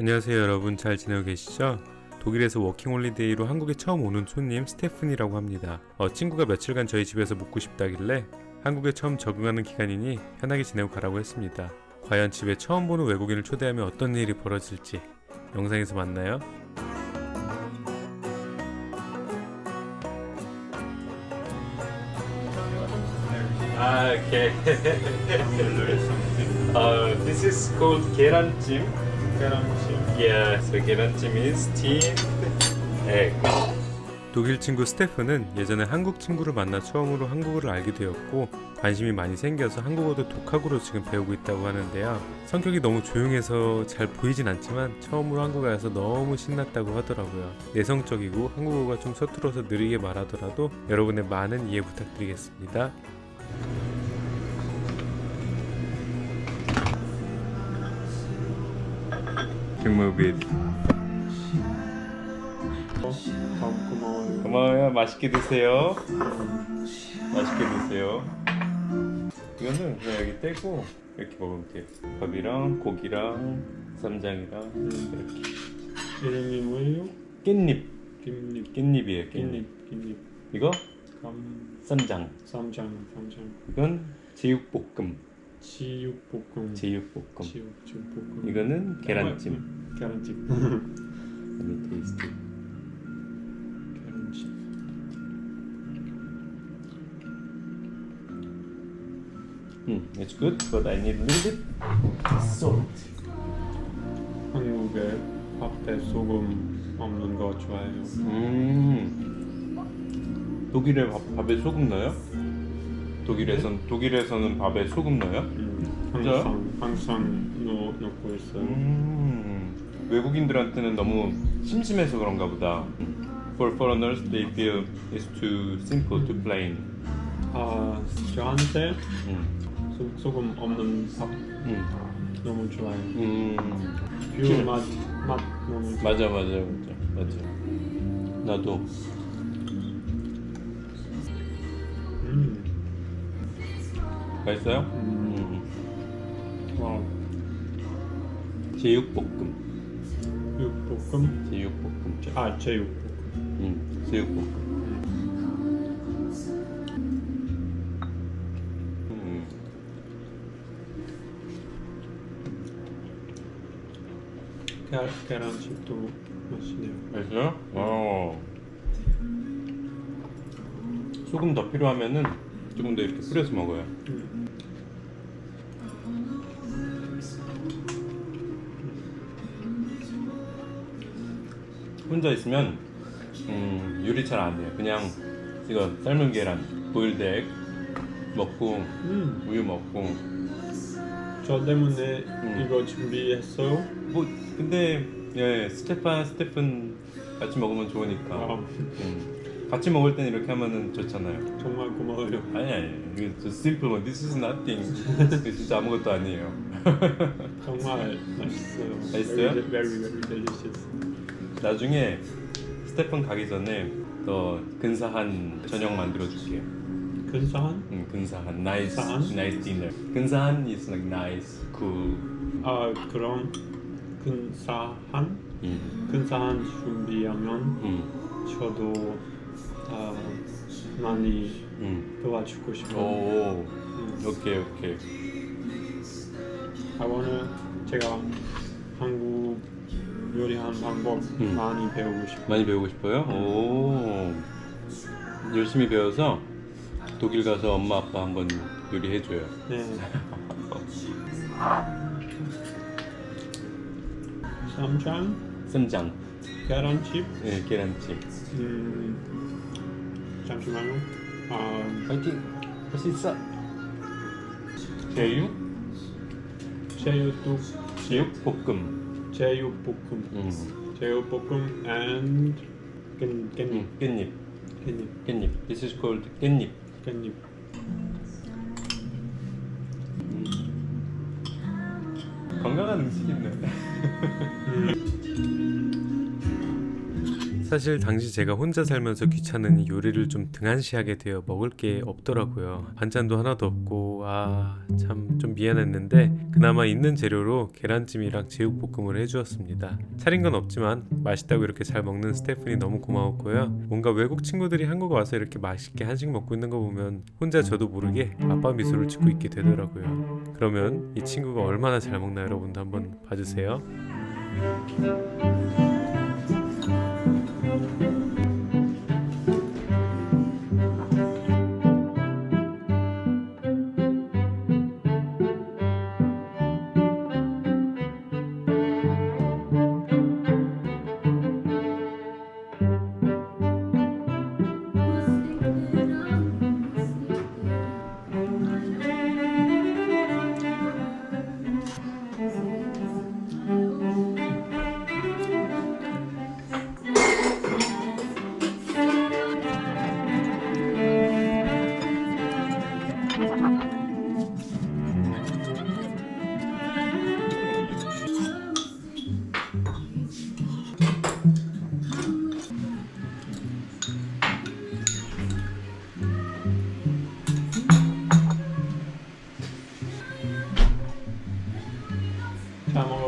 안녕하세요 여러분 잘 지내고 계시죠? 독일에서 워킹홀리데이로 한국에 처음 오는 손님 스테픈이라고 합니다. 어, 친구가 며칠간 저희 집에서 묵고 싶다길래 한국에 처음 적응하는 기간이니 편하게 지내고 가라고 했습니다. 과연 집에 처음 보는 외국인을 초대하면 어떤 일이 벌어질지 영상에서 만나요. Ah, okay. uh, this is called 계란찜. Yeah, so 계란찜 is steamed egg. 독일 친구 스테프는 예전에 한국 친구를 만나 처음으로 한국어를 알게 되었고 관심이 많이 생겨서 한국어도 독학으로 지금 배우고 있다고 하는데요. 성격이 너무 조용해서 잘 보이진 않지만 처음으로 한국에 와서 너무 신났다고 하더라고요. 내성적이고 한국어가 좀 서툴어서 느리게 말하더라도 여러분의 많은 이해 부탁드리겠습니다. 김무빛 고마워요. 고마워요. 맛있게 드세요. 맛있게 드세요. 이거는 그냥 여기 떼고 이렇게 먹으면 돼요. 밥이랑 고기랑 쌈장이랑 이렇게. 이름이 뭐예요? 깻잎. 김립. 깻잎이에요. 깻잎. 김립. 이거 감. 쌈장. 쌈장. 쌈장. 이건 제육볶음. 지육볶음. 제육볶음. 지육볶음. 이거는 계란찜. 음, 계란찜. taste it. 계란찜. Hmm, it's good, but I need a little bit salt. 한국에 밥에 소금 없는 거 좋아해요. 음. 독일에 밥, 밥에 소금 넣어요? 독일에선 독일에서는 밥에 소금 넣어요? 음, 진짜요? 항상 항상 넣, 넣고 있어요. 음. 외국인들한테는 너무 심심해서 그런가 보다. For foreigners, they feel it's too simple, too plain. 아 저한테 음. 소, 소금 없는 밥 음. 너무 좋아해요. 음. 뷰 맛, 맛 너무 좋아요. 맞아, 맞아, 맞아, 맞아. 나도. 맛있어요? 음. 제육볶음. 육볶음. 제육볶음. 아 제육볶음. 음. 제육볶음. 음. 계, 계란찜도 맛있네요. 맛있어요? 어. 소금 더 필요하면은 더 이렇게 뿌려서 먹어요. 음. 혼자 있으면 음, 요리 잘 안 해요. 그냥 이거 삶은 계란, 보일드 액 먹고 음. 우유 먹고 저 때문에 음. 이거 준비했어요. 뭐 근데 예 스테판 스테픈 같이 먹으면 좋으니까 아, 음, 같이 먹을 땐 이렇게 하면은 좋잖아요. 정말 고마워요. 아니 아니 이게 저 simple one. This is nothing. 이게 진짜 아무것도 아니에요. 정말 맛있어요. 맛있어요? Very, very, very delicious. 나중에 스테판 가기 전에 더 근사한 저녁 만들어 줄게요. 근사한? 음, 근사한 nice 근사한? nice dinner. 근사한 is like nice, cool. 아 그럼 근사한? 음, 근사한 준비하면 음, 저도 아, 많이 음. 도와주고 싶어요. 오, 음. 오케이 오케이. 아 오늘 제가 한국 요리하는 방법 음. 많이 배우고 싶어요. 많이 배우고 싶어요? 오, 열심히 배워서 독일 가서 엄마 아빠 한번 요리해 줘요. 네. 쌈장, 쌈장, 계란찜, 예, 계란찜. 음, 잠시만요. 아, 파이팅! 할 수 있어. 제육, 제육도 제육볶음. 제육볶음, 음, 제육볶음 and 깻 깻잎, 음, 깻잎, 깻잎, 깻잎. This is called 깻잎. 깻잎. 건강한 음식이네. 사실 당시 제가 혼자 살면서 귀찮으니 요리를 좀 등한시하게 되어 먹을 게 없더라고요. 반찬도 하나도 없고 아 참 좀 미안했는데 그나마 있는 재료로 계란찜이랑 제육볶음을 해주었습니다. 차린 건 없지만 맛있다고 이렇게 잘 먹는 스테프니 너무 고마웠고요. 뭔가 외국 친구들이 한국 와서 이렇게 맛있게 한식 먹고 있는 거 보면 혼자 저도 모르게 아빠 미소를 짓고 있게 되더라고요. 그러면 이 친구가 얼마나 잘 먹나 여러분도 한번 봐주세요.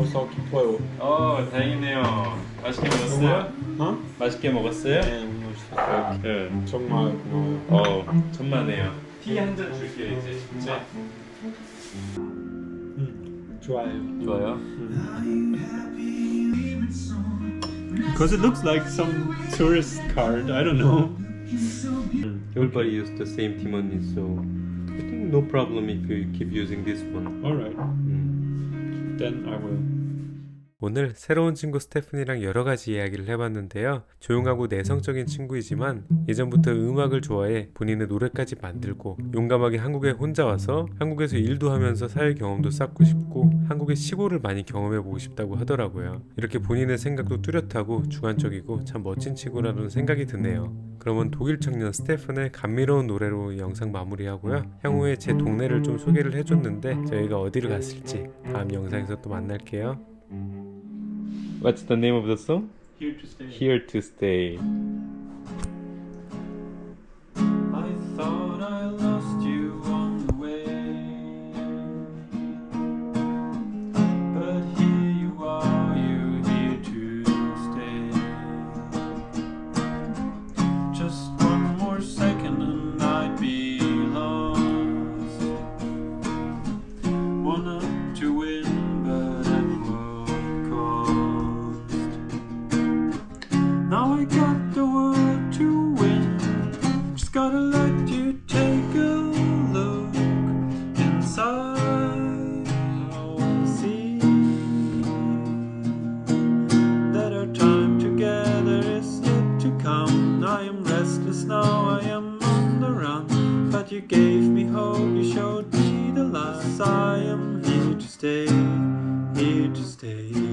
잘 먹어서 기뻐요. 어 다행이네요. 맛있게 먹었어요? 어? 맛있게 먹었어요? 네, 맛있었어요. 네. 정말 고마워요. 어 천만에요. 티 한 잔 줄게요 이제 진짜. 음, 좋아요. 좋아요. Because it looks like some tourist card. I don't know. Everybody use the same Timoni, so I think no problem if you keep using this one. All right. 음. Then I will. 오늘 새로운 친구 스테프니랑 여러 가지 이야기를 해봤는데요. 조용하고 내성적인 친구이지만 예전부터 음악을 좋아해 본인의 노래까지 만들고 용감하게 한국에 혼자 와서 한국에서 일도 하면서 사회 경험도 쌓고 싶고 한국의 시골을 많이 경험해보고 싶다고 하더라고요. 이렇게 본인의 생각도 뚜렷하고 주관적이고 참 멋진 친구라는 생각이 드네요. 그러면 독일 청년 스테픈의 감미로운 노래로 이 영상 마무리하고요. 향후에 제 동네를 좀 소개를 해줬는데 저희가 어디를 갔을지 다음 영상에서 또 만날게요. What's the name of the song? Here to stay. Here to Stay. to stay, here to stay.